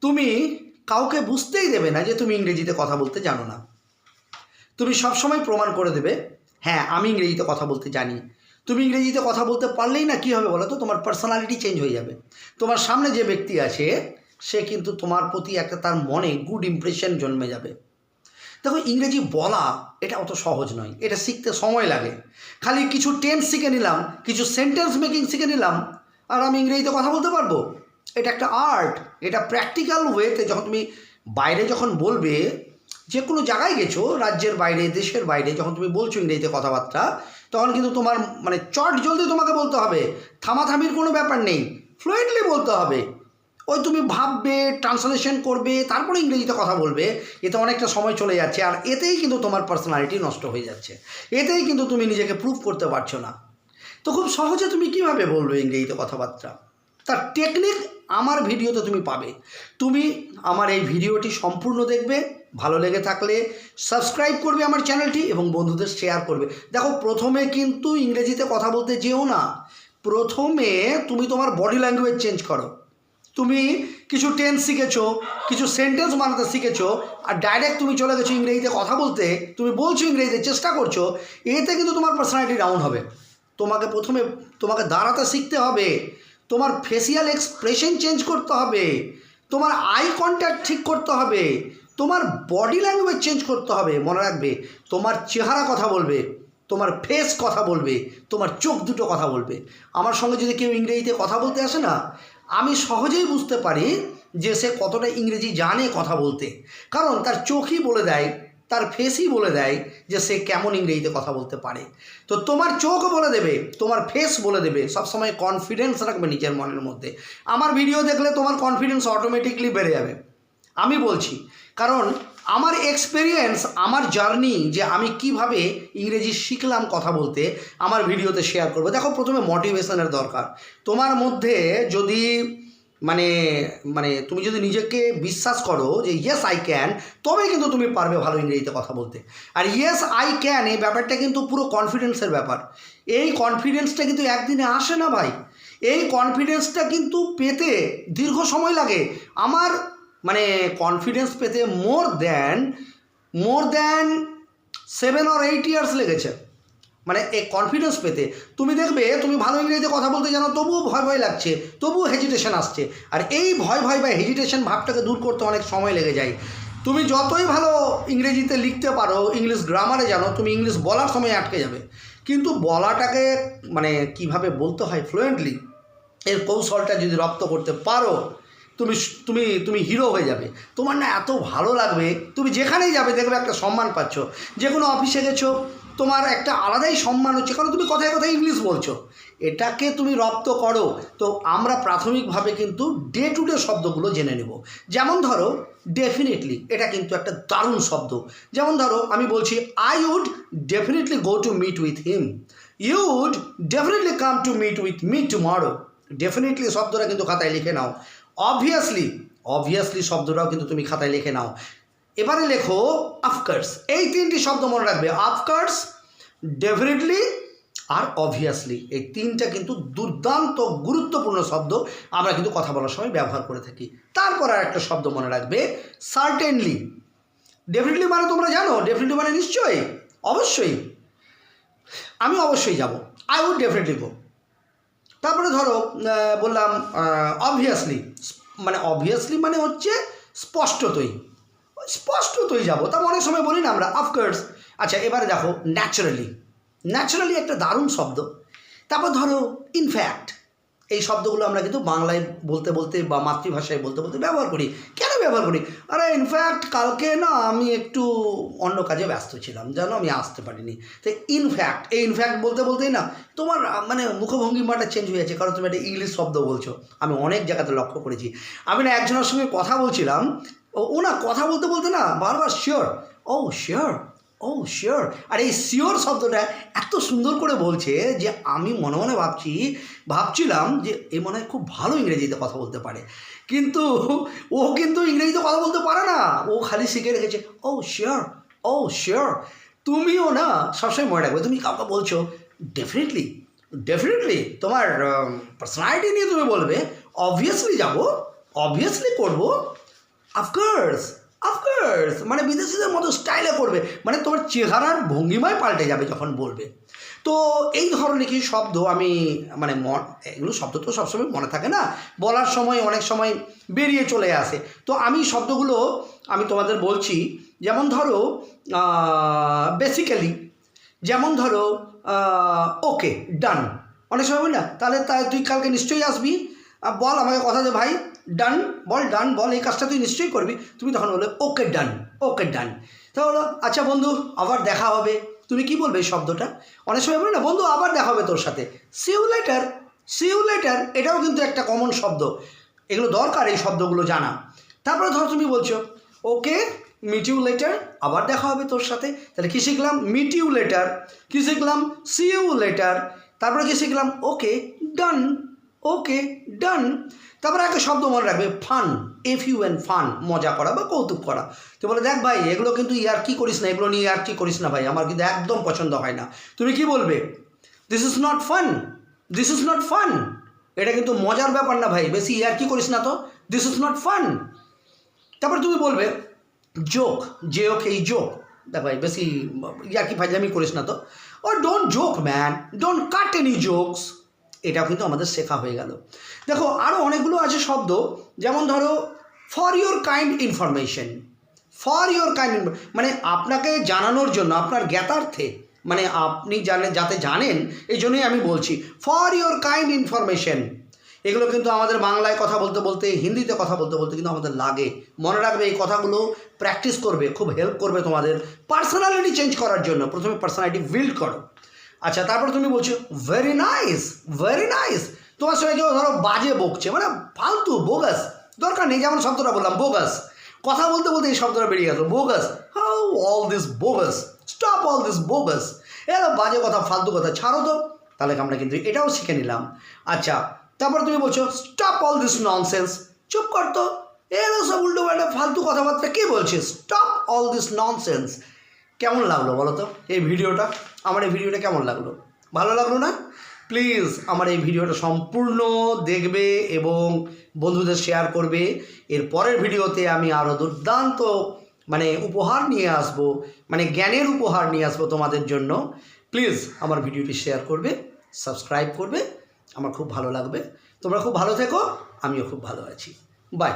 তুমি কাউকে বুঝতেই দেবে না যে তুমি ইংরেজিতে কথা বলতে জানো না। তুমি সবসময় প্রমাণ করে দেবে হ্যাঁ আমি ইংরেজিতে কথা বলতে জানি। তুমি ইংরেজিতে কথা বলতে পারলেই না কী হবে বলো তো? তোমার পার্সোনালিটি চেঞ্জ হয়ে যাবে। তোমার সামনে যে ব্যক্তি আছে, সে কিন্তু তোমার প্রতি একটা তার মনে গুড ইমপ্রেশন জন্মে যাবে। দেখো, ইংরেজি বলা এটা অত সহজ নয়। এটা শিখতে সময় লাগে। খালি কিছু টেন্স শিখে নিলাম, কিছু সেন্টেন্স মেকিং শিখে নিলাম, আর আমি ইংরেজিতে কথা বলতে পারব? এটা একটা আর্ট এটা প্র্যাকটিক্যাল ওয়েতে যখন তুমি বাইরে যখন বলবে, যে কোনো জায়গায় গেছো, রাজ্যের বাইরে, দেশের বাইরে, যখন তুমি বলছো ইংরেজিতে কথাবার্তা, তখন কিন্তু তোমার মানে চট জলদি তোমাকে বলতে হবে। থামাথামির কোনো ব্যাপার নেই ফ্লুয়েন্টলি বলতে হবে। ওই তুমি ভাববে ট্রান্সলেশন করবে, তারপরে ইংরেজিতে কথা বলবে, এতে অনেকটা সময় চলে যাচ্ছে, আর এতেই কিন্তু তোমার পার্সোনালিটি নষ্ট হয়ে যাচ্ছে। এতেই কিন্তু তুমি নিজেকে প্রুভ করতে পারছ না। তো খুব সহজে তুমি কীভাবে বলবে ইংরেজিতে কথাবার্তা? তার টেকনিক আমার ভিডিওতে তুমি পাবে। তুমি আমার এই ভিডিওটি সম্পূর্ণ দেখবে, ভালো লেগে থাকলে সাবস্ক্রাইব করবে আমার চ্যানেলটি এবং বন্ধুদের শেয়ার করবে। দেখো, প্রথমে কিন্তু ইংরেজিতে কথা বলতে যেও না। প্রথমে তুমি তোমার বডি ল্যাঙ্গুয়েজ চেঞ্জ করো। তুমি কিছু টেন্স শিখেছো, কিছু সেন্টেন্স বানাতে শিখেছো, আর ডাইরেক্ট তুমি চলে গেছো ইংরেজিতে কথা বলতে, তুমি বলছো ইংরেজিতে চেষ্টা করছ, এতে কিন্তু তোমার পার্সোনালিটি ডাউন হবে। তোমাকে প্রথমে তোমাকে দাঁড়াতে শিখতে হবে। তোমার ফেসিয়াল এক্সপ্রেশন চেঞ্জ করতে হবে, তোমার আই কন্ট্যাক্ট ঠিক করতে হবে, তোমার বডি ল্যাঙ্গুয়েজ চেঞ্জ করতে হবে, মনে রাখবে, তোমার চেহারা কথা বলবে, তোমার ফেস কথা বলবে, তোমার চোখ দুটো কথা বলবে। আমার সঙ্গে যদি কেউ ইংরেজিতে কথা বলতে আসে না, আমি সহজেই বুঝতে পারি যে সে কতটা ইংরেজি জানে কথা বলতে। কারণ তার চোখই বলে দেয় তার ফেসই বলে দেয় যে সে কেমন ইংরেজিতে কথা বলতে পারে। তো তোমার চোখ বলে দেবে, তোমার ফেস বলে দেবে, সবসময় কনফিডেন্স রাখবে নিজের মনের মধ্যে। আমার ভিডিও দেখলে তোমার কনফিডেন্স অটোমেটিকলি বেড়ে যাবে। আমি বলছি, কারণ আমার এক্সপেরিয়েন্স আমার জার্নি যে আমি কীভাবে ইংরেজি শিখলাম কথা বলতে, আমার ভিডিওতে শেয়ার করব। দেখো, প্রথমে মোটিভেশনের দরকার। তোমার মধ্যে যদি মানে মানে তুমি যদি নিজেকে বিশ্বাস করো যে ইয়েস আই ক্যান তবে কিন্তু তুমি পারবে ভালো ইংরেজিতে কথা বলতে। আর ইয়েস আই ক্যান এই ব্যাপারটা কিন্তু পুরো কনফিডেন্সের ব্যাপার। এই কনফিডেন্সটা কিন্তু একদিনে আসে না ভাই। এই কনফিডেন্সটা কিন্তু পেতে দীর্ঘ সময় লাগে। আমার মানে কনফিডেন্স পেতে more than more than seven or eight years লেগেছে। মানে এই কনফিডেন্স পেতে। তুমি দেখবে, তুমি ভালো ইংরেজিতে কথা বলতে জানো, তবুও ভয় ভয় লাগছে, তবুও হেজিটেশন আসছে। আর এই ভয় ভয় বা হেজিটেশন ভাবটাকে দূর করতে অনেক সময় লেগে যায়। তুমি যতই ভালো ইংরেজিতে লিখতে পারো ইংলিশ গ্রামারে জানো, তুমি ইংলিশ বলার সময় আটকে যাবে। কিন্তু বলাটাকে মানে কীভাবে বলতে হয় ফ্লুয়েন্টলি এর কৌশলটা যদি রপ্ত করতে পারো, তুমি তুমি তুমি হিরো হয়ে যাবে। তোমার না এত ভালো লাগবে, তুমি যেখানেই যাবে, দেখবে একটা সম্মান পাচ্ছ। যে কোনো অফিসে গেছো তোমার একটা আলাদাই সম্মান হচ্ছে। কারণ তুমি কথায় কথায় ইংলিশ বলছো। এটাকে তুমি রপ্ত করো। তো আমরা প্রাথমিকভাবে কিন্তু ডে টু ডে শব্দগুলো জেনে নেব। যেমন ধরো ডেফিনেটলি এটা কিন্তু একটা দারুণ শব্দ। যেমন ধরো, আমি বলছি I would definitely go to meet with him you would definitely come to meet with me tomorrow definitely শব্দটা কিন্তু খাতায় লিখে নাও। অবভিয়াসলি অবভিয়াসলি শব্দটাও কিন্তু তুমি খাতায় লিখে নাও। এবারে লেখো আফকার্স এই তিনটি শব্দ মনে রাখবে। আফকার্স ডেফিনেটলি আর অবভিয়াসলি এই তিনটা কিন্তু দুর্দান্ত, গুরুত্বপূর্ণ শব্দ। আমরা কিন্তু কথা বলার সময় ব্যবহার করে থাকি। তারপর আর একটা শব্দ মনে রাখবে সার্টেনলি ডেফিনেটলি মানে তোমরা জানো? ডেফিনেটলি মানে নিশ্চয়ই? অবশ্যই। আমি অবশ্যই যাব। আই উড ডেফিনেটলি গো তারপরে ধরো বললাম অবভিয়াসলি মানে অবভিয়াসলি মানে হচ্ছে স্পষ্টতই। স্পষ্টতই যাব, তা অনেক সময় বলি না আমরা অফকোর্স আচ্ছা এবারে দেখো ন্যাচারালি ন্যাচারালি একটা দারুণ শব্দ। তারপর ধরো ইনফ্যাক্ট এই শব্দগুলো আমরা কিন্তু বাংলায় বলতে বলতে বা মাতৃভাষায় বলতে বলতে ব্যবহার করি। কেন ব্যবহার করি? আরে ইনফ্যাক্ট কালকে না আমি একটু অন্য কাজে ব্যস্ত ছিলাম, জানো, আমি আসতে পারিনি। তো ইনফ্যাক্ট এই ইনফ্যাক্ট বলতে বলতেই না, তোমার মানে মুখভঙ্গিমাটা চেঞ্জ হয়ে যাচ্ছে, কারণ তুমি একটা ইংলিশ শব্দ বলছো। আমি অনেক জায়গাতে লক্ষ্য করেছি। আমি না একজনের সঙ্গে কথা বলছিলাম ও ও না, কথা বলতে বলতে না, বারবার শিওর ও শিওর ও শিওর আর এই শিওর শব্দটা এত সুন্দর করে বলছে যে আমি মনে মনে ভাবছি, ভাবছিলাম যে এ মনে হয় খুব ভালো ইংরেজিতে কথা বলতে পারে। কিন্তু ও কিন্তু ইংরেজিতে কথা বলতে পারে না। ও খালি শিখে রেখেছে, ও শিওর ও শিওর তুমিও না সবসময় মনে রাখবে, তুমি কাউকে বলছো ডেফিনেটলি ডেফিনেটলি তোমার পার্সোনালিটি নিয়ে তুমি বলবে অবভিয়াসলি যাব অবভিয়াসলি করব অফকোর্স অফকোর্স মানে বিদেশিদের মতো স্টাইলে করবে। মানে তোমার চেহারার ভঙ্গিমায় পাল্টে যাবে যখন বলবে। তো এই ধরনের কিছু শব্দ আমি মানে মন, এগুলো শব্দ তো সবসময় মনে থাকে না? বলার সময় অনেক সময় বেরিয়ে চলে আসে। তো আমি শব্দগুলো আমি তোমাদের বলছি, যেমন ধরো বেসিক্যালি যেমন ধরো ওকে ডান অনেক সময় বলি না? তাহলে তা তুই কালকে নিশ্চয়ই আসবি। বল আমাকে কথা দে ভাই। ডান বল ডান বল, এই কাজটা তুই নিশ্চয়ই করবি। তুমি তখন বলে ওকে ডান ওকে ডান তা হলো আচ্ছা বন্ধু, আবার দেখা হবে। তুমি কি বলবে এই শব্দটা? অনেক সময় বলি না, বন্ধু, আবার দেখা হবে তোর সাথে। সিউ লেটার সিউ লেটার এটাও কিন্তু একটা কমন শব্দ। এগুলো দরকার এই শব্দগুলো জানা। তারপরে ধরো তুমি বলছো ওকে মিট ইউ লেটার আবার দেখা হবে তোর সাথে। তাহলে কী শিখলাম? মিট ইউ লেটার কী শিখলাম? সি ইউ লেটার তারপরে কী শিখলাম? ওকে ডান ওকে ডান তারপরে একটা শব্দ মনে রাখবে fun F U N fun মজা করা বা কৌতুক করা। তো বলে, দেখ ভাই, এগুলো কিন্তু ইয়ার কি করিস না, এগুলো নিয়ে ইয়ার কি করিস না ভাই, আমার কিন্তু একদম পছন্দ হয় না। তুমি কি বলবে? This is not fun this is not fun এটা কিন্তু মজার ব্যাপার না ভাই, বেশি ইয়ার কি করিস না তো দিস ইজ নট ফান তারপর তুমি বলবে জোক যে ওকে এই জোক দেখ ভাই, বেশি ইয়ার্কি ফাইজলামি করিস না তো। ও don't joke man don't cut any jokes এটাও কিন্তু আমাদের শেখা হয়ে গেল। দেখো আরও অনেকগুলো আছে শব্দ, যেমন ধরো for your kind information for your kind মানে আপনাকে জানানোর জন্য, আপনার জ্ঞাতার্থে মানে আপনি জানেন যাতে জানেন, এই জন্যই আমি বলছি ফর ইওর কাইন্ড ইনফরমেশন এগুলো কিন্তু আমাদের বাংলায় কথা বলতে বলতে, হিন্দিতে কথা বলতে বলতে কিন্তু আমাদের লাগে। মনে রাখবে, এই কথাগুলো প্র্যাকটিস করবে, খুব হেল্প করবে তোমাদের পার্সোনালিটি চেঞ্জ করার জন্য। প্রথমে পার্সোনালিটি বিল্ড করো। আচ্ছা তারপর তুমি বলছো ভেরি নাইস ভেরি নাইস তোমার সঙ্গে কেউ ধরো বাজে বকছে মানে ফালতু বোগাস দরকার নেই, যেমন শব্দটা বললাম বোগাস কথা বলতে বলতে এই শব্দটা বেরিয়ে গেল bogus how all this bogus stop all this bogus এরা বাজে কথা, ফালতু কথা, ছাড়ো তো। তাহলে আমরা কিন্তু এটাও শিখে নিলাম। আচ্ছা তারপর তুমি বলছো স্টপ অল দিস ননসেন্স চুপ কর তো। এরা সব উল্টো পাল্টা ফালতু কথাবার্তা কে বলছিস স্টপ অল দিস ননসেন্স কেমন লাগল বলো তো? এই ভিডিওটা? আমার এই ভিডিওটা কেমন লাগল? ভালো লাগল না? প্লিজ আমার এই ভিডিওটা সম্পূর্ণ দেখবে এবং বন্ধুদের শেয়ার করবে। এর পরের ভিডিওতে আমি আরও দুর্দান্ত মানে উপহার নিয়ে আসব মানে জ্ঞানের উপহার নিয়ে আসব তোমাদের জন্য। প্লিজ আমার ভিডিওটি শেয়ার করবে সাবস্ক্রাইব করবে। আমার খুব ভালো লাগবে। তোমরা খুব ভালো থেকো, আমিও খুব ভালো আছি। বাই